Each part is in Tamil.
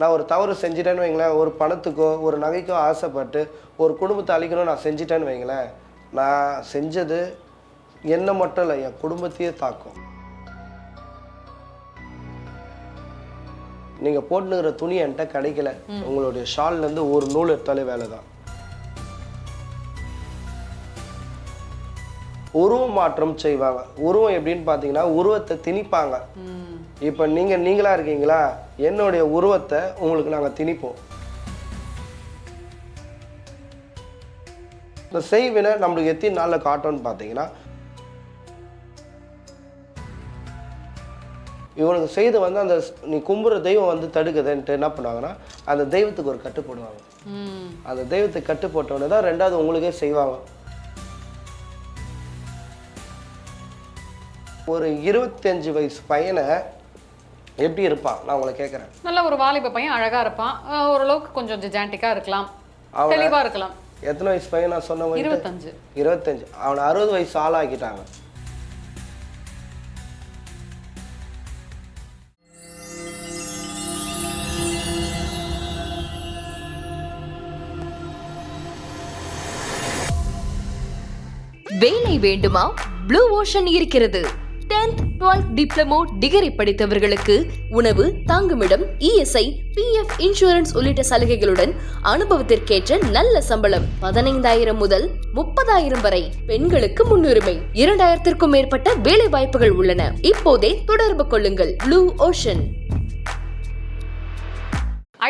நான் ஒரு தவறு செஞ்சிட்டேன்னு வைங்களேன். ஒரு பணத்துக்கோ ஒரு நகைக்கோ ஆசைப்பட்டு ஒரு குடும்பத்தை அழிக்கணும் நான் செஞ்சிட்டேன்னு வைங்களேன். நான் செஞ்சது என்னை மட்டும் இல்லை என் குடும்பத்தையே தாக்கும். நீங்கள் போட்டுனுக்கிற துணி என்கிட்ட கிடைக்கல. உங்களுடைய ஷால்லேருந்து ஒரு நூல் எடுத்தாலே வேலை தான் உருவம் மாற்றம் செய்வாங்க. உருவம் எப்படின்னு பார்த்தீங்கன்னா உருவத்தை திணிப்பாங்க. இப்போ நீங்கள் நீங்களா இருக்கீங்களா? என்னுடைய உருவத்தை உங்களுக்கு நாங்கள் திணிப்போம். இந்த செய்வினை நம்மளுக்கு எத்தனை நாளில் காட்டும்னு பார்த்தீங்கன்னா இவனுக்கு செய்து வந்து அந்த நீ கும்புற தெய்வம் வந்து தடுக்குதுன்ட்டு என்ன பண்ணுவாங்கன்னா அந்த தெய்வத்துக்கு ஒரு கட்டு போடுவாங்க. அந்த தெய்வத்துக்கு கட்டு தான் ரெண்டாவது உங்களுக்கே செய்வாங்க. ஒரு இருபத்தஞ்சு வயசு பையனை எப்படி இருப்பான்? நான் உங்களை கேட்குறேன் நல்ல ஒரு வாலிப பையன் அழகா இருப்பான். அஹ் ஓரளவுக்கு கொஞ்சம் ஜெஜாண்டிக்கா இருக்கலாம். அவன- தெளிவா இருக்கலாம். எத்தனை வயசு பையன் நான் சொன்ன மாதிரி இருபத்தஞ்சு. இருபத்தஞ்சு. அவனை அறுபது வயசு ஆளாக்கிட்டாங்க. வேலை வேண்டுமா? ப்ளூ ஓஷன் இருக்கிறது. 10th 12th டிப்ளமோ டிகிரி படித்தவர்களுக்கு உணவு தங்குமிடம் இஎஸ்ஐ பிஎஃப் இன்சூரன்ஸ் உள்ளிட்ட சலுகைகளுடன் அனுபவத்திற்கேற்ற நல்ல சம்பளம் பதினைந்தாயிரம் முதல் முப்பதாயிரம் வரை பெண்களுக்கு முன்னுரிமை. இரண்டாயிரத்திற்கும் மேற்பட்ட வேலை வாய்ப்புகள் உள்ளன. இப்போதே தொடர்பு கொள்ளுங்கள். ப்ளூ ஓஷன்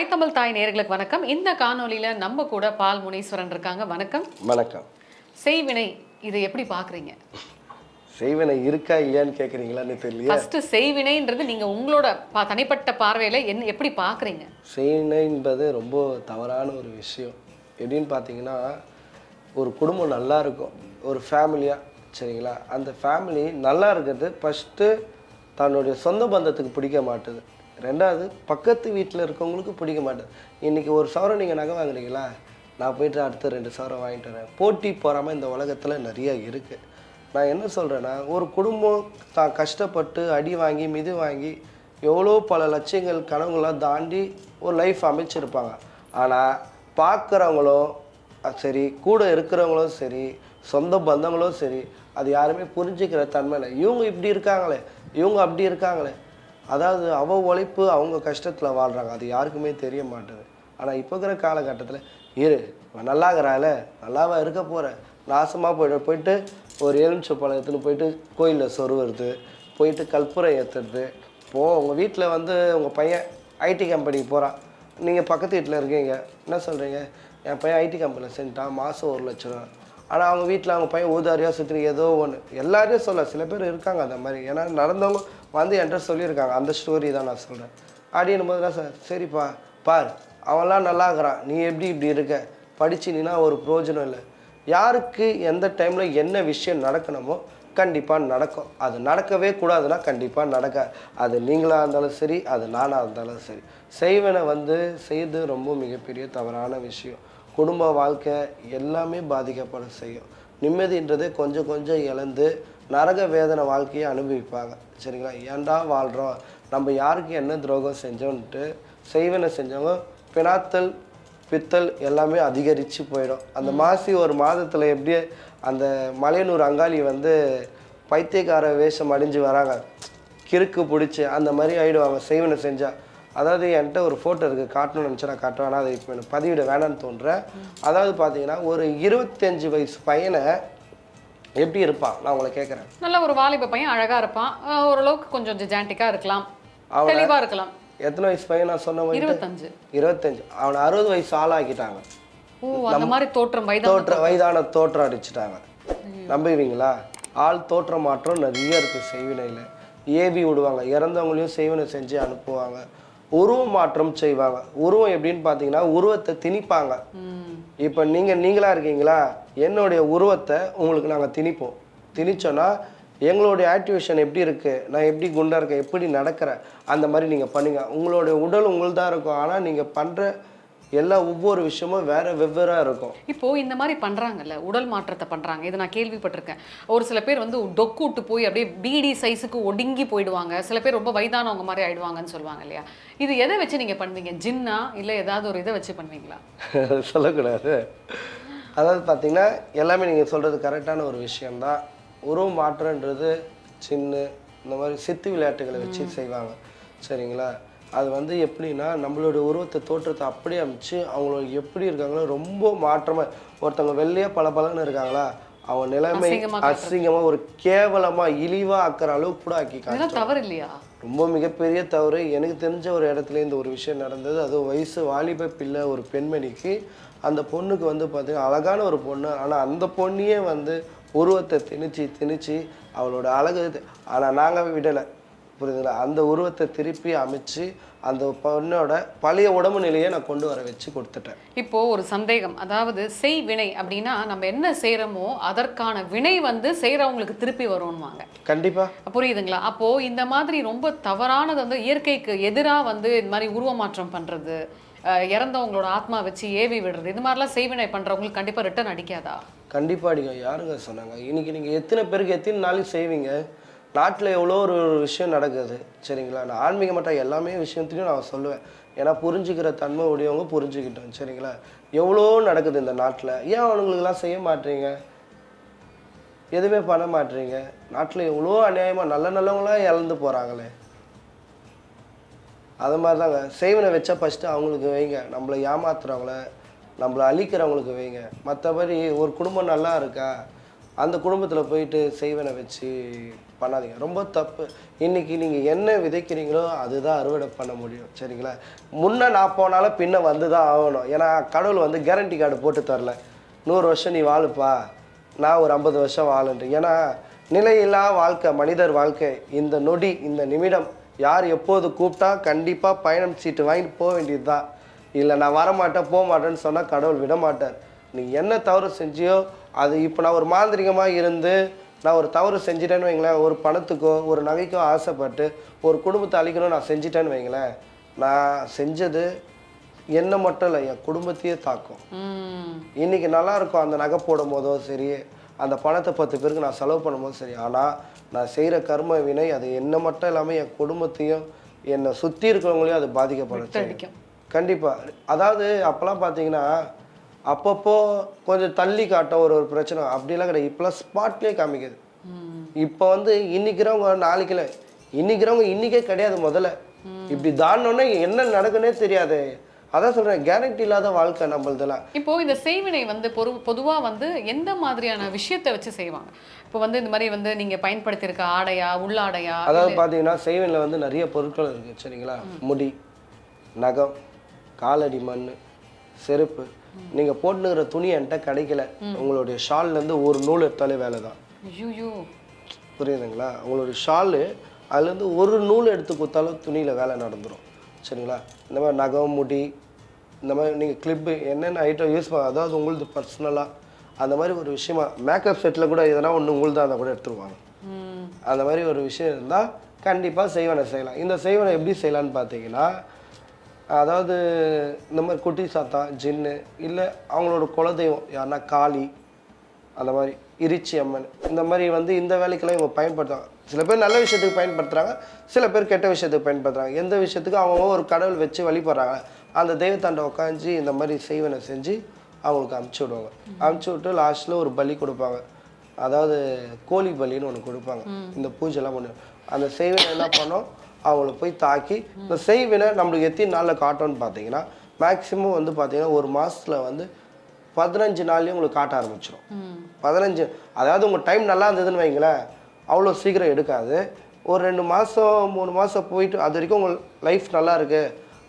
ஐத்தமிழ் தாய் நேர்களுக்கு வணக்கம். இந்த காணொளியில நம்ம கூட பால் முனீஸ்வரன் இருக்காங்க. வணக்கம். வணக்கம். செய்வினை இதை எப்படி பாக்குறீங்க செய்வனை இருக்கா இல்லையான்னு கேட்குறீங்களான்னு தெரியலையே. ஃபர்ஸ்ட் செய்வினைன்றது நீங்க உங்களோட பா- தனிப்பட்ட பார்வையில என்ன எப்படி பாக்குறீங்க செய்வினை என்பது ரொம்ப தவறான ஒரு விஷயம். எப்படின்னு பார்த்தீங்கன்னா ஒரு குடும்பம் நல்லா இருக்கும். ஒரு ஃபேமிலியாக சரிங்களா? அந்த ஃபேமிலி நல்லா இருக்கிறது ஃபஸ்ட்டு தன்னுடைய சொந்த பந்தத்துக்கு பிடிக்க மாட்டுது. ரெண்டாவது பக்கத்து வீட்டில் இருக்கவங்களுக்கு பிடிக்க மாட்டுது. இன்றைக்கி ஒரு சவரம் நீங்கள் நகை வாங்குறீங்களா? நான் போயிட்டு அடுத்த ரெண்டு சவரம் வாங்கிட்டு வரேன். போட்டி போகாமல் இந்த உலகத்தில் நிறைய இருக்குது நான் என்ன சொல்கிறேன்னா ஒரு குடும்பம் தான் கஷ்டப்பட்டு அடி வாங்கி மிதி வாங்கி எவ்வளோ பல லட்சியங்கள் கனவுங்களாம் தாண்டி ஒரு லைஃப் அமைச்சிருப்பாங்க. ஆனால் பார்க்குறவங்களும் சரி கூட இருக்கிறவங்களும் சரி சொந்த பந்தங்களும் சரி அது யாருமே புரிஞ்சுக்கிற தன்மை இல்லை. இவங்க இப்படி இருக்காங்களே இவங்க அப்படி இருக்காங்களே. அதாவது அவ உழைப்பு அவங்க கஷ்டத்தில் வாழ்கிறாங்க அது யாருக்குமே தெரிய மாட்டேது. ஆனால் இப்போ இருக்கிற காலகட்டத்தில் இரு இவன் நல்லா நல்லாவா இருக்க போகிற நாசமாக போய்ட்டு போயிட்டு ஒரு எலுமிச்சை பழம் எடுத்துன்னு போயிட்டு கோயிலில் சொருவுறது போயிட்டு கற்பூரை ஏற்றுறது இப்போது உங்கள் வீட்டில் வந்து உங்கள் பையன் ஐடி கம்பெனிக்கு போகிறான் நீங்கள் பக்கத்து வீட்டில் இருக்கீங்க. என்ன சொல்கிறீங்க என் பையன் ஐடி கம்பெனியில் செஞ்சுட்டான் மாதம் ஒரு லட்ச ரூபா ஆனால் அவங்க வீட்டில் அவங்க பையன் ஊதாரியாக சுற்றி ஏதோ ஒன்று எல்லாரையும் சொல்ல சில பேர் இருக்காங்க அந்த மாதிரி. ஏன்னா நடந்தவங்க வந்து என்கிட்ட சொல்லியிருக்காங்க. அந்த ஸ்டோரி தான் நான் சொல்கிறேன் அப்படின்னும் போது தான் சார் சரிப்பா பார் அவன்லாம் நல்லா இருக்கிறான். நீ எப்படி இப்படி இருக்க? படிச்சினா ஒரு பிரயோஜனம் இல்லை. யாருக்கு எந்த டைமில் என்ன விஷயம் நடக்கணுமோ கண்டிப்பாக நடக்கும். அது நடக்கவே கூடாதுன்னா கண்டிப்பாக நடக்க அது நீங்களாக இருந்தாலும் சரி அது நானாக இருந்தாலும் சரி. செய்வனை வந்து செய்து ரொம்ப மிகப்பெரிய தவறான விஷயம். குடும்ப வாழ்க்கை எல்லாமே பாதிக்கப்பட செய்யும். நிம்மதின்றதே கொஞ்சம் கொஞ்சம் இழந்து நரக வேதனை வாழ்க்கையை அனுபவிப்பாங்க. சரிங்களா? ஏன்டா வாழ்கிறோம் நம்ம யாருக்கு என்ன துரோகம் செஞ்சோன்ட்டு செய்வனை செஞ்சவங்க பினாத்தல் பித்தல் எல்லாமே அதிகரித்து போயிடும். அந்த மாசி ஒரு மாதத்தில் எப்படியே அந்த மலையனூர் அங்காளி வந்து பைத்தியக்கார வேஷம் அணிஞ்சு வராங்க. கிறுக்கு பிடிச்சி அந்த மாதிரி ஆயிடுவாங்க செய்வனை செஞ்சால் அதாவது என்கிட்ட ஒரு ஃபோட்டோ இருக்குது காட்டணும்னு நினச்சா நான் காட்டுவேன் ஆனால் அதை இப்போ எனக்கு பதிவிட வேணாம்னு தோன்றேன். அதாவது பார்த்தீங்கன்னா ஒரு இருபத்தஞ்சு வயசு பையனை எப்படி இருப்பான்? நான் உங்களை கேட்குறேன் நல்ல ஒரு வாலிப பையன் அழகா இருப்பான். ஓரளவுக்கு கொஞ்சம் ஜெஜாண்டிக்கா இருக்கலாம். அவன- தெளிவா இருக்கலாம். எத்தனை வயசு பையன் நான் சொன்ன இருபத்தஞ்சு. இருபத்தஞ்சு. அவனை அறுபது வயசு ஆளாக்கிட்டாங்க. ஓ அந்த மாதிரி தோற்றம் தோற்ற வயதான தோற்றம் அடிச்சிட்டாங்க. நம்புவீங்களா? ஆள் தோற்ற மாற்றம் நிறைய இருக்குது செய்வினையில். ஏவி விடுவாங்க. இறந்தவங்களையும் செய்வினை செஞ்சு அனுப்புவாங்க. உருவ மாற்றம் செய்வாங்க. உருவம் எப்படின்னு பார்த்தீங்கன்னா உருவத்தை திணிப்பாங்க. இப்போ நீங்கள் நீங்களா இருக்கீங்களா? என்னுடைய உருவத்தை உங்களுக்கு நாங்கள் திணிப்போம். திணிச்சோன்னா எங்களுடைய ஆக்டிவேஷன் எப்படி இருக்குது நான் எப்படி குண்டா இருக்கேன்? எப்படி நடக்கிறேன்? அந்த மாதிரி நீங்கள் பண்ணுங்க. உங்களுடைய உடல் உங்களுதான் இருக்கும். ஆனால் நீங்கள் பண்ணுற எல்லா ஒவ்வொரு விஷயமும் வேற வெவ்வேறா இருக்கும். இப்போ இந்த மாதிரி பண்றாங்கல்ல உடல் மாற்றத்தை பண்றாங்க. இதை நான் கேள்விப்பட்டிருக்கேன். ஒரு சில பேர் வந்து டொக்கு விட்டு போய் அப்படியே பீடி சைஸுக்கு ஒடுங்கி போயிடுவாங்க. சில பேர் ரொம்ப வயதானவங்க மாதிரி ஆயிடுவாங்கன்னு சொல்லுவாங்க இல்லையா? இது எதை வச்சு நீங்க பண்ணுவீங்க? ஜின்னா இல்ல ஏதாவது ஒரு இதை வச்சு பண்ணுவீங்களா? சொல்லக்கூடாது. அதாவது பார்த்தீங்கன்னா எல்லாமே நீங்கள் சொல்கிறது கரெக்டான ஒரு விஷயம்தான். உருவ மாற்றன்றது சின்ன இந்த மாதிரி சித்து விளையாட்டுகளை வச்சு செய்வாங்க. சரிங்களா? அது வந்து எப்படின்னா நம்மளோட உருவத்தை தோற்றத்தை அப்படியே அமைச்சு அவங்களோட எப்படி இருக்காங்களோ ரொம்ப மாற்றமாக ஒருத்தவங்க வெள்ளையாக பல இருக்காங்களா அவங்க நிலைமை அசிங்கமா ஒரு கேவலமாக இழிவாக ஆக்குற அளவுக்கு கூட ஆக்கி தவறு இல்லையா ரொம்ப மிகப்பெரிய தவறு. எனக்கு தெரிஞ்ச ஒரு இடத்துல இந்த ஒரு விஷயம் நடந்தது. அதுவும் வயசு வாலிப பிள்ளை ஒரு பெண்மணிக்கு அந்த பொண்ணுக்கு வந்து பார்த்தீங்கன்னா அழகான ஒரு பொண்ணு. ஆனால் அந்த பொண்ணையே வந்து உருவத்தை திணிச்சு திணிச்சு அவளோட அழகு ஆனால் நாங்கள் விடலை. புரியுதுங்களா? அந்த உருவத்தை திருப்பி அமைச்சு அந்த பொண்ணோட பழைய உடம்பு நிலையை நான் கொண்டு வர வச்சு கொடுத்துட்டேன். இப்போ ஒரு சந்தேகம். அதாவது செய் வினை அப்படின்னா நம்ம என்ன செய்றோமோ அதற்கான வினை வந்து செய்றவங்களுக்கு திருப்பி வரும்வாங்க கண்டிப்பாக புரியுதுங்களா? அப்போ இந்த மாதிரி ரொம்ப தவறானது வந்து இயற்கைக்கு எதிரா வந்து இந்த மாதிரி உருவமாற்றம் பண்றது அஹ் இறந்தவங்களோட ஆத்மா வச்சு ஏவி விடுறது இது மாதிரிலாம் செய்வினை பண்றவங்களுக்கு கண்டிப்பா ரிட்டர்ன் அடிக்காதா? கண்டிப்பாக அடிக்கும் யாருங்க சொன்னாங்க? இன்னைக்கு நீங்கள் எத்தனை பேருக்கு எத்தனை நாளைக்கு செய்வீங்க? நாட்டில் எவ்வளோ ஒரு விஷயம் நடக்குது சரிங்களா? நான் ஆன்மீக மட்டும் எல்லாமே விஷயத்தையும் நான் சொல்லுவேன். ஏன்னா புரிஞ்சுக்கிற தன்மை உடையவங்க புரிஞ்சுக்கிட்டோம் சரிங்களா? எவ்வளோ நடக்குது இந்த நாட்டில்? ஏன் அவனுங்களுக்கெல்லாம் செய்ய மாட்டீங்க? எதுவுமே பண்ண மாட்டீங்க? நாட்டில் எவ்வளோ அநியாயமாக நல்ல நல்லவங்களாம் இழந்து போகிறாங்களே அது மாதிரி தாங்க செய்வனை வச்சா ஃபஸ்ட்டு அவங்களுக்கு வைங்க. நம்மளை ஏமாத்துறவங்கள நம்மளை அழிக்கிறவங்களுக்கு வைங்க. மற்றபடி ஒரு குடும்பம் நல்லா இருக்கா அந்த குடும்பத்தில் போயிட்டு செய்வனை வச்சு பண்ணாதீங்க. ரொம்ப தப்பு. இன்னைக்கு நீங்கள் என்ன விதைக்கிறீங்களோ அதுதான் அறுவடை பண்ண முடியும். சரிங்களா? முன்ன நான் போனாலும் பின்ன வந்து தான் ஆகணும். ஏன்னா கடவுள் வந்து கேரண்டி கார்டு போட்டு தரல. நூறு வருஷம் நீ வாழுப்பா. நான் ஒரு ஐம்பது வருஷம் வாழன்ட்டு ஏன்னா நிலையில்லா வாழ்க்கை மனிதர் வாழ்க்கை இந்த நொடி இந்த நிமிடம் யார் எப்போது கூப்பிட்டா கண்டிப்பாக பயணம் சீட்டு வாங்கிட்டு போக வேண்டியது தான் இல்லை நான் வரமாட்டேன் போக மாட்டேன்னு சொன்னால் கடவுள் விட மாட்டார் நீ என்ன தவறு செஞ்சியோ அது இப்போ நான் ஒரு மாந்திரிகமாக இருந்து நான் ஒரு தவறு செஞ்சிட்டேன்னு வைங்களேன் ஒரு பணத்துக்கோ ஒரு நகைக்கோ ஆசைப்பட்டு ஒரு குடும்பத்தை அழிக்கணும் நான் செஞ்சிட்டேன்னு வைங்களேன். நான் செஞ்சது என்ன மட்டும் இல்லை என் குடும்பத்தையே தாக்கும். ம். இன்னைக்கு நல்லா இருக்கும் அந்த நகை போடும் போதோ சரி அந்த பணத்தை பத்து பேருக்கு நான் செலவு பண்ணும்போது சரி ஆனால் நான் செய்கிற கர்ம வினை அது என்ன மட்டும் இல்லாமல் என் குடும்பத்தையும் என்னை சுற்றி இருக்கிறவங்களையும் அது பாதிக்கப்படுச்சு அடிக்கும் கண்டிப்பாக அதாவது அப்போல்லாம் பார்த்தீங்கன்னா அப்பப்போ கொஞ்சம் தள்ளி காட்டும் ஒரு ஒரு பிரச்சனை. அப்படிலாம் கிடையாது. இப்போலாம் ஸ்பாட்லேயே காமிக்குது. இப்போ வந்து இன்னைக்கிறவங்க நாளைக்குல இன்னைக்கிறவங்க இன்னைக்கே கிடையாது முதல்ல. இப்படி தாண்டோன்னே என்ன நடக்குன்னே தெரியாது. அதான் சொல்கிறேன் கேரண்டி இல்லாத வாழ்க்கை நம்மளதெல்லாம் இப்போ இந்த செய்வினை வந்து பொரு பொதுவா வந்து எந்த மாதிரியான விஷயத்தை வச்சு செய்வாங்க? இப்போ வந்து இந்த மாதிரி வந்து நீங்க பயன்படுத்தியிருக்க ஆடையா உள்ளாடையா அதாவது பார்த்தீங்கன்னா செய்வனில் வந்து நிறைய பொருட்கள் இருக்குது சரிங்களா? முடி நகம் காலடி மண் செருப்பு. நீங்கள் போட்டுனுக்கிற துணி என்கிட்ட கிடைக்கல. உங்களுடைய ஷால்லேருந்து ஒரு நூல் எடுத்தாலே வேலை தான் ஐயோ புரியுதுங்களா? உங்களுடைய ஷாலு அதுலேருந்து ஒரு நூல் எடுத்து கொடுத்தாலும் துணியில் வேலை நடந்துடும் சரிங்களா? இந்த மாதிரி நகம் முடி இந்த மாதிரி நீங்கள் கிளிப்பு என்னென்ன ஐட்டம் யூஸ் பண்ண அதாவது உங்களுது பர்சனலாக அந்த மாதிரி ஒரு விஷயமா மேக்கப் செட்டில் கூட எதனா ஒன்று உங்களுது இருந்தால் கூட எடுத்துருவாங்க. அந்த மாதிரி ஒரு விஷயம் இருந்தால் கண்டிப்பாக செய்வனை செய்யலாம். இந்த செய்வனை எப்படி செய்யலாம்னு பார்த்தீங்கன்னா அதாவது இந்த மாதிரி குட்டி சாத்தா ஜின்னு இல்லை அவங்களோட குலதெய்வம் யாருன்னா காளி அந்த மாதிரி இரிச்சி அம்மன் இந்த மாதிரி வந்து இந்த வேலைக்கெல்லாம் இவங்க பயன்படுத்துவாங்க. சில பேர் நல்ல விஷயத்துக்கு பயன்படுத்துகிறாங்க சில பேர் கெட்ட விஷயத்துக்கு பயன்படுத்துகிறாங்க எந்த விஷயத்துக்கு அவங்க ஒரு கடவுள் வச்சு வழிபடுறாங்க அந்த தெய்வத்தாண்ட உட்காந்து இந்த மாதிரி செய்வனை செஞ்சு அவங்களுக்கு அமுச்சு விடுவாங்க. அமுச்சு விட்டு லாஸ்ட்டில் ஒரு பலி கொடுப்பாங்க. அதாவது கோழி பலின்னு ஒன்று கொடுப்பாங்க. இந்த பூஜைலாம் பண்ணு அந்த செய்வினை என்ன பண்ணோம்? அவங்கள போய் தாக்கி இந்த செய்வினை நம்மளுக்கு எத்தனை நாளில் காட்டும்னு பார்த்தீங்கன்னா மேக்ஸிமம் வந்து பார்த்தீங்கன்னா ஒரு மாசத்துல வந்து பதினஞ்சு நாள்லயும் உங்களுக்கு காட்ட ஆரம்பிச்சிடும் பதினஞ்சு அதாவது உங்கள் டைம் நல்லா இருந்ததுன்னு வைங்களேன் அவ்வளோ சீக்கிரம் எடுக்காது. ஒரு ரெண்டு மாதம் மூணு மாதம் போயிட்டு அது வரைக்கும் உங்கள் லைஃப் நல்லா இருக்கு.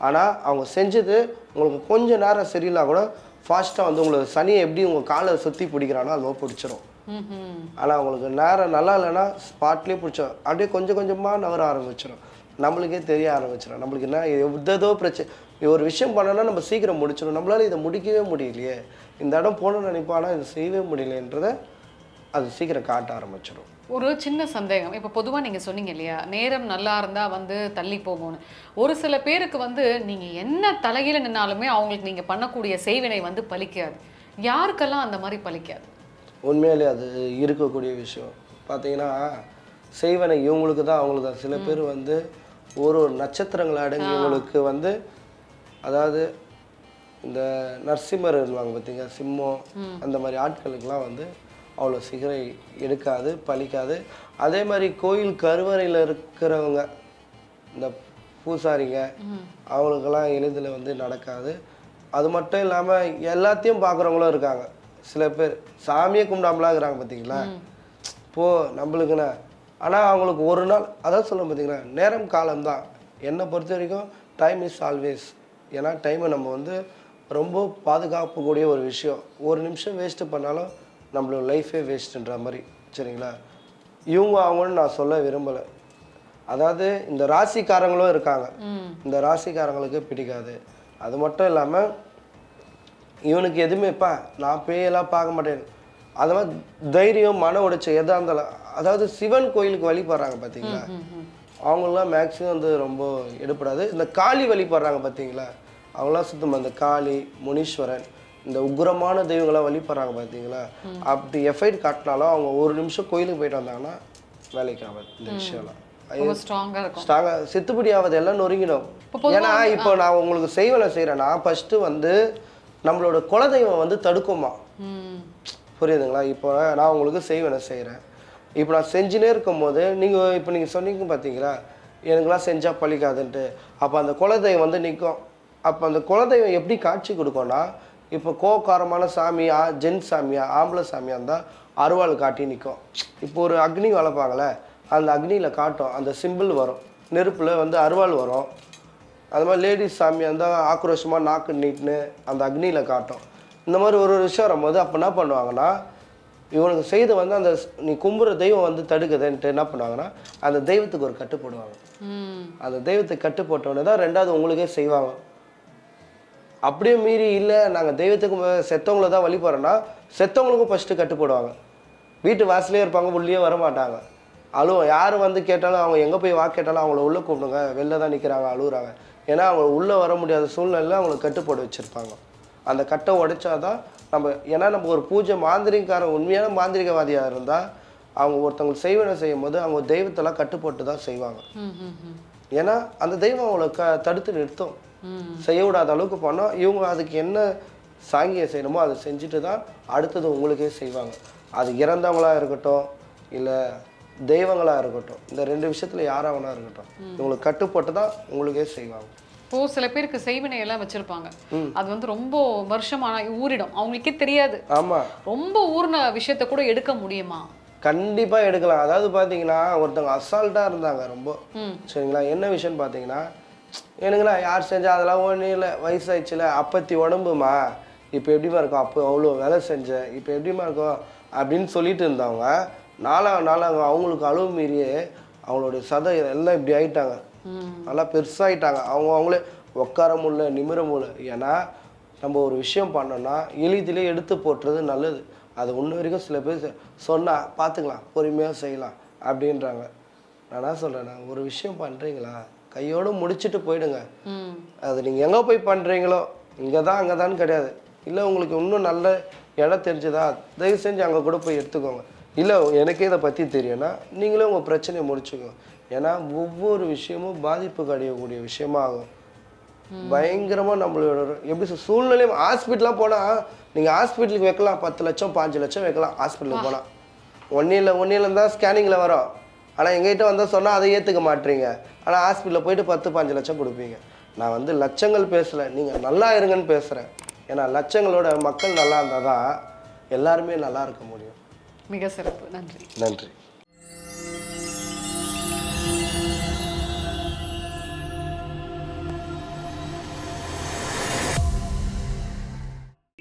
ஆனால் அவங்க செஞ்சது உங்களுக்கு கொஞ்ச நேரம் சரியில்லை கூட ஃபாஸ்ட்டாக வந்து உங்களுக்கு சனியை எப்படி உங்கள் காலை சுற்றி பிடிக்கிறானோ அது பிடிச்சிரும். ஆனால் அவங்களுக்கு நேரம் நல்லா இல்லைன்னா ஸ்பாட்லேயே பிடிச்சிடும் அப்படியே கொஞ்சம் கொஞ்சமாக நகர ஆரம்பிச்சிடும் நம்மளுக்கே தெரிய ஆரம்பிச்சிடும் நம்மளுக்கு என்ன எதோ பிரச்சனை ஒரு விஷயம் பண்ணோன்னா நம்ம சீக்கிரம் முடிச்சிடும் நம்மளால இதை முடிக்கவே முடியலையே. இந்த இடம் போகணும்னு நினைப்போம் ஆனால் இதை செய்யவே முடியலன்றதை அது சீக்கிரம் காட்ட ஆரம்பிச்சிடும் ஒரு சின்ன சந்தேகம். இப்போ பொதுவாக நீங்கள் சொன்னீங்க இல்லையா நேரம் நல்லா இருந்தால் வந்து தள்ளி போகும்னு. ஒரு சில பேருக்கு வந்து நீங்கள் என்ன தலைகீழ நின்னாலுமே அவங்களுக்கு நீங்கள் பண்ணக்கூடிய செய்வினை வந்து பலிக்காது. யாருக்கெல்லாம் அந்த மாதிரி பலிக்காது? உண்மையிலே அது இருக்கக்கூடிய விஷயம். பார்த்தீங்கன்னா செய்வனை இவங்களுக்கு தான் அவங்களுக்கு தான் சில பேர் வந்து ஒரு ஒரு நட்சத்திரங்கள் அடங்கியவங்களுக்கு வந்து அதாவது இந்த நரசிம்மர் இருவாங்க பார்த்தீங்க சிம்மம் அந்த மாதிரி ஆட்களுக்கெல்லாம் வந்து அவ்வளோ சிகரை எடுக்காது பலிக்காது. அதே மாதிரி கோயில் கருவறையில் இருக்கிறவங்க இந்த பூசாரிங்க அவங்களுக்கெல்லாம் எளிதில் வந்து நடக்காது. அது மட்டும் இல்லாமல் எல்லாத்தையும் பார்க்குறவங்களும் இருக்காங்க. சில பேர் சாமியை கும்பிடாமலாம் இருக்கிறாங்க பார்த்தீங்களா? இப்போ நம்மளுக்குண்ணா ஆனால் அவங்களுக்கு ஒரு நாள் அதான் சொல்ல பார்த்தீங்களா நேரம் காலம்தான். என்னை பொறுத்த வரைக்கும் டைம் இஸ் ஆல்வேஸ் ஏன்னா டைமை நம்ம வந்து ரொம்ப பாதுகாக்கக்கூடிய ஒரு விஷயம். ஒரு நிமிஷம் வேஸ்ட்டு பண்ணாலும் நம்மளோட லைஃபே வேஸ்ட்டுன்ற மாதிரி சரிங்களா? இவங்க அவங்கன்னு நான் சொல்ல விரும்பலை. அதாவது இந்த ராசிக்காரங்களும் இருக்காங்க. இந்த ராசிக்காரங்களுக்கு பிடிக்காது. அது மட்டும் இல்லாமல் இவனுக்கு எதுவுமேப்பா நான் பேயெல்லாம் பார்க்க மாட்டேன். அது மாதிரி தைரியம் மன உடைச்சல் எதாக இருந்தாலும் அதாவது சிவன் கோயிலுக்கு வழிபடுறாங்க பார்த்தீங்களா அவங்களாம் மேக்ஸிமம் வந்து ரொம்ப எடுப்படாது இந்த காளி வழிபடுறாங்க பார்த்தீங்களா அவங்களாம் சுத்தமாக இந்த காளி முனீஸ்வரன் இந்த உக்ரமான தெய்வங்களாம் வழிபடுறாங்க பார்த்தீங்களா அப்படி எஃபைட் காட்டினாலும் அவங்க ஒரு நிமிஷம் கோயிலுக்கு போயிட்டு வந்தாங்கன்னா வேலைக்கு ஆகாது. இந்த விஷயம்லாம். ஸ்ட்ராங்காக ஸ்ட்ராங்காக செத்துப்படி ஆகுது எல்லாம் நொறுங்கிடும். ஏன்னா இப்போ நான் உங்களுக்கு செய்வனை செய்கிறேன்னா ஃபஸ்ட்டு வந்து நம்மளோட குலதெய்வம் வந்து தடுக்குமா? புரியுதுங்களா? இப்போ நான் உங்களுக்கு செய்வனை செய்கிறேன் இப்போ நான் செஞ்சுனே இருக்கும்போது நீங்கள் இப்போ நீங்கள் சொன்னீங்க பார்த்தீங்களா எனக்குலாம் செஞ்சால் பழிக்காதுன்ட்டு. அப்போ அந்த குலதெய்வம் வந்து நிற்கும் அப்போ அந்த குலதெய்வம் எப்படி காட்சி கொடுக்கும்னா இப்போ கோக்காரமான சாமி ஆ ஜென் சாமியா ஆம்பளை சாமியாக இருந்தால் அருவாள் காட்டி நிற்கும் இப்போ ஒரு அக்னி வளர்ப்பாங்களே அந்த அக்னியில் காட்டும். அந்த சிம்பிள் வரும். நெருப்பில் வந்து அருவாள் வரும். அது மாதிரி லேடிஸ் சாமியாக இருந்தால் ஆக்ரோஷமாக நாக்கு நீட்னு அந்த அக்னியில் காட்டும். இந்த மாதிரி ஒரு ஒரு விஷயம் வரும்போது அப்போ என்ன பண்ணுவாங்கன்னா இவனுக்கு செய்து வந்து அந்த நீ கும்புற தெய்வம் வந்து தடுக்குதுன்ட்டு என்ன பண்ணுவாங்கன்னா அந்த தெய்வத்துக்கு ஒரு கட்டு போடுவாங்க. அந்த தெய்வத்துக்கு கட்டு போட்டோன்னே தான் ரெண்டாவது உங்களுக்கே செய்வாங்க. அப்படியே மீறி இல்லை நாங்கள் தெய்வத்துக்கு செத்தவங்கள தான் வழிபடுறோன்னா செத்தவங்களுக்கும் ஃபஸ்ட்டு கட்டு போடுவாங்க. வீட்டு வாசலே இருப்பாங்க உள்ளே வர மாட்டாங்க அழுவும் யார் வந்து கேட்டாலும் அவங்க எங்கே போய் வா கேட்டாலும் அவங்கள உள்ளே கூப்பிடுங்க. வெளில தான் நிற்கிறாங்க அழுகுறாங்க ஏன்னா அவங்க உள்ளே வர முடியாத சூழ்நிலையில் அவங்களுக்கு கட்டு போட்டு வச்சுருப்பாங்க. அந்த கட்டை உடைச்சாதான் நம்ம ஏன்னா நம்ம ஒரு பூஜை மாந்திரிகாரன் உண்மையான மாந்திரிகவாதியாக இருந்தால் அவங்க ஒருத்தவங்களுக்கு செய்வனை செய்யும் போது அவங்க தெய்வத்தெல்லாம் கட்டு போட்டு தான் செய்வாங்க ஏன்னா அந்த தெய்வம் அவங்கள க தடுத்து நிறுத்தும். செய்ய விடாத அளவுக்கு பண்ணோம் இவங்க அதுக்கு என்ன சாங்கியம் செய்யணுமோ அதை செஞ்சுட்டு தான் அடுத்தது உங்களுக்கே செய்வாங்க. அது இறந்தவங்களா இருக்கட்டும் இல்லை தெய்வங்களா இருக்கட்டும் இந்த ரெண்டு விஷயத்துல யாரா வேணா இருக்கட்டும் இவங்களுக்கு கட்டுப்பட்டு தான் உங்களுக்கே செய்வாங்க. இப்போ சில பேருக்கு செய்வினை எல்லாம் வச்சிருப்பாங்க. அது வந்து ரொம்ப வருஷமான ஊறிடும். அவங்களுக்கே தெரியாது. ஆமா. ரொம்ப ஊர்ன விஷயத்த கூட எடுக்க முடியுமா? கண்டிப்பா எடுக்கலாம். அதாவது பாத்தீங்கன்னா ஒருத்தவங்க அசால்ட்டா இருந்தாங்க ரொம்ப. சரிங்களா? என்ன விஷயம்னு பார்த்தீங்கன்னா எனக்குண்ணா யார் செஞ்சா அதெல்லாம் ஒன்றும் இல்லை. வயசாயிடுச்சுல. அப்பத்தி உடம்புமா? இப்போ எப்படிமா இருக்கும்? அப்போ அவ்வளோ வேலை செஞ்சேன் இப்போ எப்படிமா இருக்கும்? அப்படின்னு சொல்லிட்டு இருந்தவங்க நாளாக நாளாக அவங்களுக்கு அளவு மீறியே அவங்களுடைய சதை எல்லாம் இப்படி ஆயிட்டாங்க. நல்லா பெருசாயிட்டாங்க. அவங்க அவங்களே உட்கார முடியல நிமிர முடியல. ஏன்னா நம்ம ஒரு விஷயம் பண்ணோம்னா எளிதிலே எடுத்து போட்டுறது நல்லது. அது இன்ன வரைக்கும் சில பேர் சொன்னால் சொன்னா பார்த்துக்கலாம் பொறுமையாக செய்யலாம் அப்படின்றாங்க. நான் என்ன சொல்கிறேன்னா ஒரு விஷயம் பண்ணுறீங்களா கையோடு முடிச்சுட்டு போயிடுங்க. அது நீங்கள் எங்கே போய் பண்ணுறீங்களோ இங்கே தான் அங்கே தான் கிடையாது. இல்லை உங்களுக்கு இன்னும் நல்ல இடம் தெரிஞ்சுதா? தயவு செஞ்சு அங்கே கூட போய் எடுத்துக்கோங்க. இல்லை எனக்கே இதை பற்றி தெரியும்னா நீங்களே உங்கள் பிரச்சனையை முடிச்சுக்கோங்க. ஏன்னா ஒவ்வொரு விஷயமும் பாதிப்புக்கு அடையக்கூடிய விஷயமா ஆகும் பயங்கரமாக நம்மளோட எப்படி சொல் சூழ்நிலையும் ஹாஸ்பிட்டலாம் போனால் நீங்கள் ஹாஸ்பிட்டலுக்கு வைக்கலாம் பத்து லட்சம் பாஞ்சு லட்சம் வைக்கலாம் ஹாஸ்பிட்டலுக்கு போனால் ஒன்றில் ஒன்றில் தான் ஸ்கேனிங்கில் வரும். ஆனால் எங்ககிட்ட வந்தால் சொன்னால் அதை ஏற்றுக்க மாட்டீங்க. ஆனால் ஹாஸ்பிட்டலில் போயிட்டு பத்து பாஞ்சு லட்சம் கொடுப்பீங்க. நான் வந்து லட்சங்கள் பேசலை. நீங்கள் நல்லா இருங்கன்னு பேசுகிறேன் ஏன்னா லட்சங்களோட மக்கள் நல்லா இருந்தால் தான் எல்லாருமே நல்லா இருக்க முடியும். மிக சிறப்பு. நன்றி. நன்றி.